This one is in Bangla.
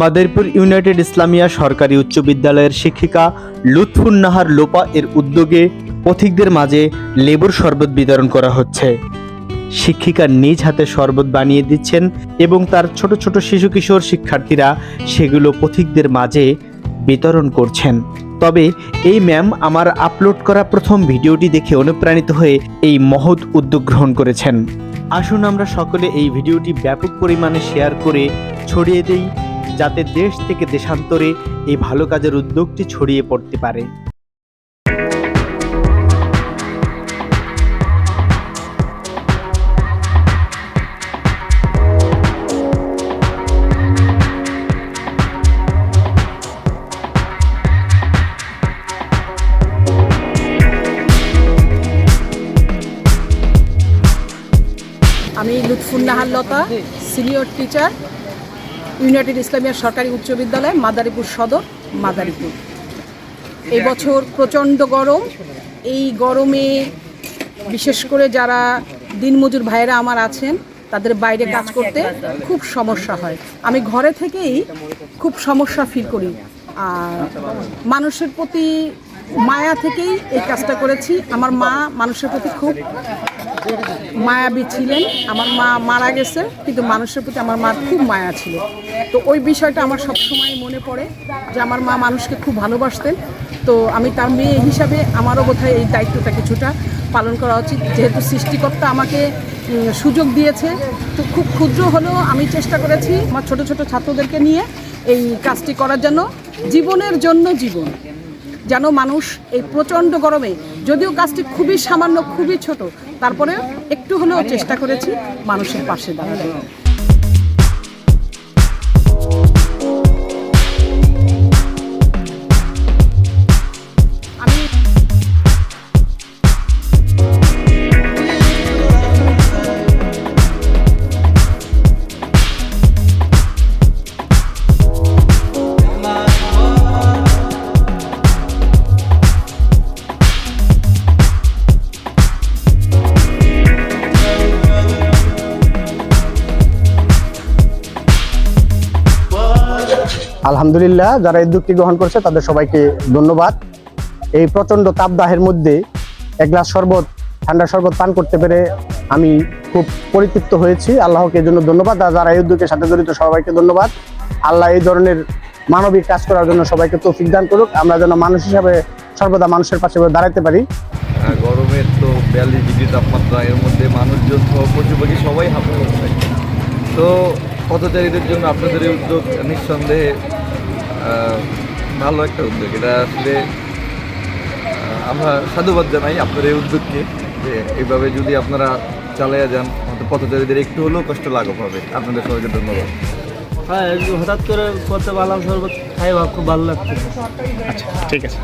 মাদারীপুর ইউনাইটেড ইসলামিয়া সরকারি উচ্চ বিদ্যালয়ের শিক্ষিকা লুৎফুন্নাহার লোপা এর উদ্যোগে পথিকদের মাঝে লেবুর শরবত বিতরণ করা হচ্ছে। শিক্ষিকা নিজ হাতে শরবত বানিয়ে দিচ্ছেন এবং তার ছোট ছোট শিশু কিশোর শিক্ষার্থীরা সেগুলো পথিকদের মাঝে বিতরণ করছেন। তবে এই ম্যাম আমার আপলোড করা প্রথম ভিডিওটি দেখে অনুপ্রাণিত হয়ে এই মহৎ উদ্যোগ গ্রহণ করেছেন। আসুন আমরা সকলে এই ভিডিওটি ব্যাপক পরিমাণে শেয়ার করে ছড়িয়ে দেই। যাতে দেশ থেকে দেশান্তরে এই ভালো কাজের উদ্যোগটি ছড়িয়ে পড়তে পারে। আমি Lutfunnahar Lata senior teacher United Islamia সরকারি উচ্চ বিদ্যালয়, মাদারীপুর সদর, মাদারীপুর। এই বছর প্রচণ্ড গরম। এই গরমে বিশেষ করে যারা দিনমজুর ভাইয়েরা আমার আছেন, তাদের বাইরে কাজ করতে খুব সমস্যা হয়। আমি ঘরে থেকেই খুব সমস্যা ফিল করি। আর মানুষের প্রতি মায়া থেকেই এই কাজটা করেছি। আমার মা মানুষের প্রতি খুব মায়াবী ছিলেন। আমার মা মারা গেছে, কিন্তু মানুষের প্রতি আমার মার খুব মায়া ছিল। তো ওই বিষয়টা আমার সবসময় মনে পড়ে যে আমার মা মানুষকে খুব ভালোবাসতেন। তো আমি তার মেয়ে হিসাবে আমারও বোধহয় এই দায়িত্বটা কিছুটা পালন করা উচিত। যেহেতু সৃষ্টিকর্তা আমাকে সুযোগ দিয়েছে, তো খুব ক্ষুদ্র হলেও আমি চেষ্টা করেছি আমার ছোট ছোট ছাত্রদেরকে নিয়ে এই কাজটি করার জন্য। জীবনের জন্য জীবন। যেন মানুষ এই প্রচণ্ড গরমে, যদিও কাজটি খুবই সামান্য, খুবই ছোট তারপরে একটু হলেও চেষ্টা করেছি মানুষের পাশে দাঁড়াতে। আলহামদুলিল্লাহ, যারা এই উদ্যোগটি গ্রহণ করছে, তাদের সবাইকে ধন্যবাদ। এই প্রচণ্ড তাপদাহের মধ্যে এক গ্লাস শরবত, ঠান্ডা শরবত পান করতে পেরে আমি খুব পরিতৃপ্ত হয়েছি। আল্লাহকে জন্য ধন্যবাদ। আর যারা এই উদ্যোগের সাথে জড়িত, সবাইকে ধন্যবাদ। আল্লাহ এই ধরনের মানবিক কাজ করার জন্য সবাইকে তৌফিক দান করুক। আমরা যেন মানুষ হিসাবে, সর্বদা মানুষের পাশে দাঁড়াতে পারি। গরমের তো বিয়াল্লিশ ডিগ্রি তাপমাত্রা, এর মধ্যে মানুষজন সহ পশু সবাই হাঁপে তো পথচারীদের জন্য আপনাদের এই উদ্যোগ নিঃসন্দেহে ভালো একটা উদ্যোগ। এটা আসলে আমরা সাধুবাদ জানাই আপনার এই উদ্যোগকে যে এইভাবে যদি আপনারা চালিয়ে যান আমাদের পথচারীদের একটু হলেও কষ্ট লাঘব হবে। আপনাদের সবাইকে ধন্যবাদ। হ্যাঁ হঠাৎ করে করতে পারলাম শরবত খাই খুব ভালো লাগছে। আচ্ছা ঠিক আছে।